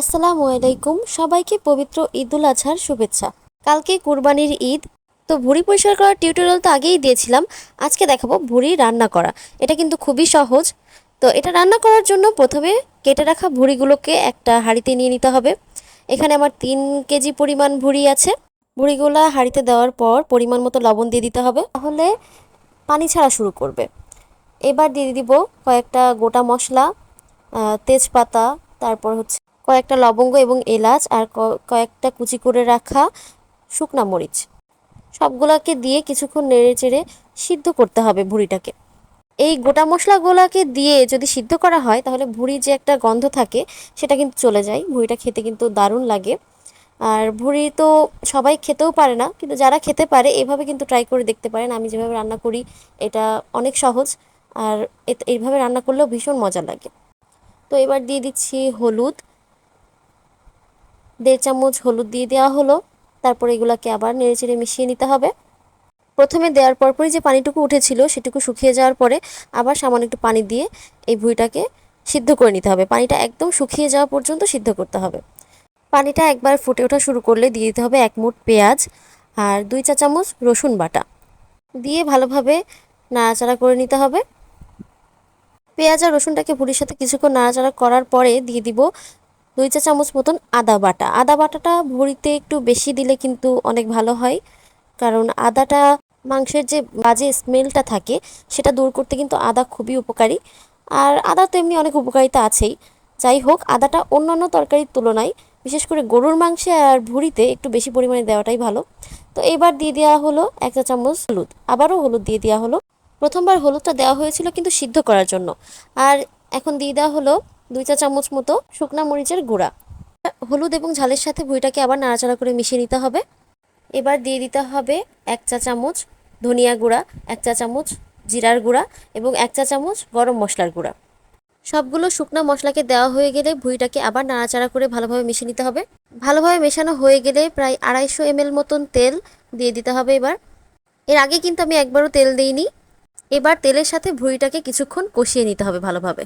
আসসালামু আলাইকুম, সবাইকে পবিত্র ঈদুল আজহার শুভেচ্ছা। কালকে কুরবানির ঈদ, তো ভুড়ি পরিষ্কার করার টিউটোরিয়াল তো আগেই দিয়েছিলাম। আজকে দেখাবো ভুড়ি রান্না করা। এটা কিন্তু খুবই সহজ। তো এটা রান্না করার জন্য প্রথমে কেটে রাখা ভুড়িগুলোকে একটা হাঁড়িতে নিয়ে নিতে হবে। এখানে আমার তিন কেজি পরিমাণ ভুড়ি আছে। ভুড়িগুলো হাঁড়িতে দেওয়ার পর পরিমাণ মতো লবণ দিয়ে দিতে হবে। তাহলে পানি ছাড়া শুরু করবে। এবার দিয়ে দিব কয়েকটা গোটা মশলা তেজপাতা, তারপর হচ্ছে কয়েকটা লবঙ্গ এবং এলাচ আর কয়েকটা কুচি করে রাখা শুকনা মরিচ। সবগুলাকে দিয়ে কিছুক্ষণ নেড়ে চেড়ে সিদ্ধ করতে হবে ভুঁড়িটাকে। এই গোটা মশলাগুলোকে দিয়ে যদি সিদ্ধ করা হয়, তাহলে ভুঁড়ি যে একটা গন্ধ থাকে, সেটা কিন্তু চলে যায়। ভুঁড়িটা খেতে কিন্তু দারুণ লাগে। আর ভুঁড়ি তো সবাই খেতেও পারে না, কিন্তু যারা খেতে পারে, এভাবে কিন্তু ট্রাই করে দেখতে পারেন। আমি যেভাবে রান্না করি, এটা অনেক সহজ। আর এইভাবে রান্না করলেও ভীষণ মজা লাগে। তো এবার দিয়ে দিচ্ছি হলুদ। দেড় চামচ হলুদ দিয়ে দেওয়া হলো। তারপর এগুলাকে আবার নেড়েচেড়ে মিশিয়ে নিতে হবে। প্রথমে দেওয়ার পরপরই যে পানিটুকু উঠেছিল সেটুকু শুকিয়ে যাওয়ার পরে আবার সামান্য একটু পানি দিয়ে এই ভুঁড়িটাকে সিদ্ধ করে নিতে হবে। পানিটা একদম শুকিয়ে যাওয়া পর্যন্ত সিদ্ধ করতে হবে। পানিটা একবার ফুটে ওঠা শুরু করলে দিয়ে দিতে হবে এক মুঠ পেঁয়াজ আর দুই চা চামচ রসুন বাটা। দিয়ে ভালোভাবে নাড়াচাড়া করে নিতে হবে। পেঁয়াজ আর রসুনটাকে ভুড়ির সাথে কিছুক্ষণ নাড়াচাড়া করার পরে দিয়ে দিব দুই চা চামচ মতন আদা বাটা। আদা বাটাটা ভুড়িতে একটু বেশি দিলে কিন্তু অনেক ভালো হয়। কারণ আদাটা মাংসের যে বাজে স্মেলটা থাকে, সেটা দূর করতে কিন্তু আদা খুবই উপকারী। আর আদা তো এমনি অনেক উপকারিতা আছেই। যাই হোক, আদাটা অন্যান্য তরকারির তুলনায়, বিশেষ করে গরুর মাংসে আর ভুড়িতে একটু বেশি পরিমাণে দেওয়াটাই ভালো। তো এবার দিয়ে দেওয়া হলো এক চা চামচ হলুদ। আবারও হলুদ দিয়ে দেওয়া হলো। প্রথমবার হলুদটা দেওয়া হয়েছিল কিন্তু সিদ্ধ করার জন্য। আর এখন দিয়ে দেওয়া হলো দুই চা চামচ মতো শুকনা মরিচের গুঁড়া। হলুদ এবং ঝালের সাথে ভুঁড়িটাকে আবার নাড়াচাড়া করে মিশিয়ে নিতে হবে। এবার দিয়ে দিতে হবে এক চা চামচ ধনিয়া গুঁড়া, এক চা চামচ জিরার গুঁড়া এবং এক চা চামচ গরম মশলার গুঁড়া। সবগুলো শুকনো মশলাকে দেওয়া হয়ে গেলে ভুঁড়িটাকে আবার নাড়াচাড়া করে ভালোভাবে মিশিয়ে নিতে হবে। ভালোভাবে মেশানো হয়ে গেলে প্রায় আড়াইশো এমএল মতন তেল দিয়ে দিতে হবে এবার। এর আগে কিন্তু আমি একবারও তেল দিইনি। এবার তেলের সাথে ভুঁড়িটাকে কিছুক্ষণ কষিয়ে নিতে হবে ভালোভাবে।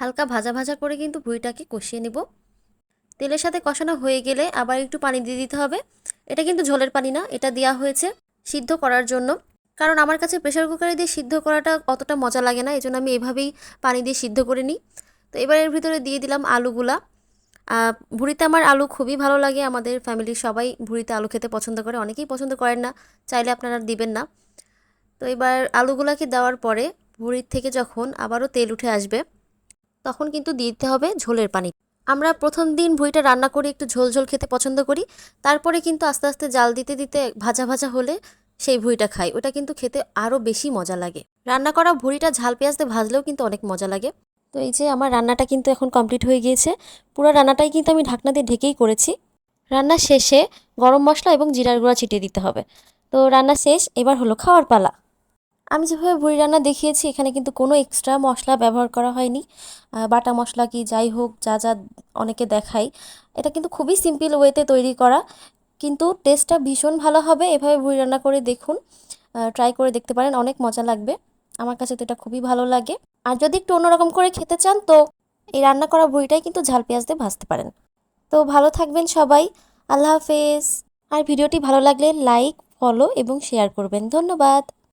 হালকা ভাজা ভাজা করে কিন্তু ভুঁড়িটাকে কষিয়ে নেব। তেলের সাথে কষানো হয়ে গেলে আবার একটু পানি দিয়ে দিতে হবে। এটা কিন্তু ঝোলের পানি না, এটা দেওয়া হয়েছে সিদ্ধ করার জন্য। কারণ আমার কাছে প্রেশার কুকারে দিয়ে সিদ্ধ করাটা অতটা মজা লাগে না এই জন্য আমি এভাবেই পানি দিয়ে সিদ্ধ করে নিই। তো এবার এর ভিতরে দিয়ে দিলাম আলুগুলা। ভুঁড়িতে আমার আলু খুবই ভালো লাগে, আমাদের ফ্যামিলির সবাই ভুঁড়িতে আলু খেতে পছন্দ করে, অনেকেই পছন্দ করেন না, চাইলে আপনারা দিবেন না। তো এবার আলুগুলাকে দেওয়ার পরে ভুঁড়ির থেকে যখন আবারও তেল উঠে আসবে তখন কিন্তু দিতে হবে ঝোলের পানি। আমরা প্রথম দিন ভুঁইটা রান্না করে একটু ঝোল ঝোল খেতে পছন্দ করি, তারপরে কিন্তু আস্তে আস্তে জাল দিতে দিতে ভাজা ভাজা হলে সেই ভুঁড়িটা খাই। ওটা কিন্তু খেতে আরও বেশি মজা লাগে। রান্না করা ভুঁড়িটা ঝাল পেঁয়াজ দিয়ে ভাজলেও কিন্তু অনেক মজা লাগে। তো এই যে আমার রান্নাটা কিন্তু এখন কমপ্লিট হয়ে গিয়েছে। পুরো রান্নাটাই কিন্তু আমি ঢাকনা দিয়ে ঢেকেই করেছি। রান্না শেষে গরম মশলা এবং জিরার গুঁড়া ছিটিয়ে দিতে হবে। তো রান্না শেষ, এবার হলো খাওয়ার পালা। আমি যেভাবে বুড়ি রান্না দেখিয়েছি, এখানে কিন্তু কোনো এক্সট্রা মশলা ব্যবহার করা হয়নি। বাটা মশলা কি যাই হোক, যা যা অনেকে দেখায়, এটা কিন্তু খুবই সিম্পল ওয়েতে তৈরি করা। কিন্তু টেস্টটা ভীষণ ভালো হবে, এভাবে বুড়ি রান্না করে দেখুন। ট্রাই করে দেখতে পারেন, অনেক মজা লাগবে। আমার কাছে তো এটা খুবই ভালো লাগে। আর যদি একটু অন্যরকম করে খেতে চান, তো এই রান্না করা বুড়িটাই কিন্তু ঝাল পেঁয়াজ দিয়ে ভাজতে পারেন। তো ভালো থাকবেন সবাই, আল্লাহ হাফেজ। আর ভিডিওটি ভালো লাগলে লাইক ফলো এবং শেয়ার করবেন। ধন্যবাদ।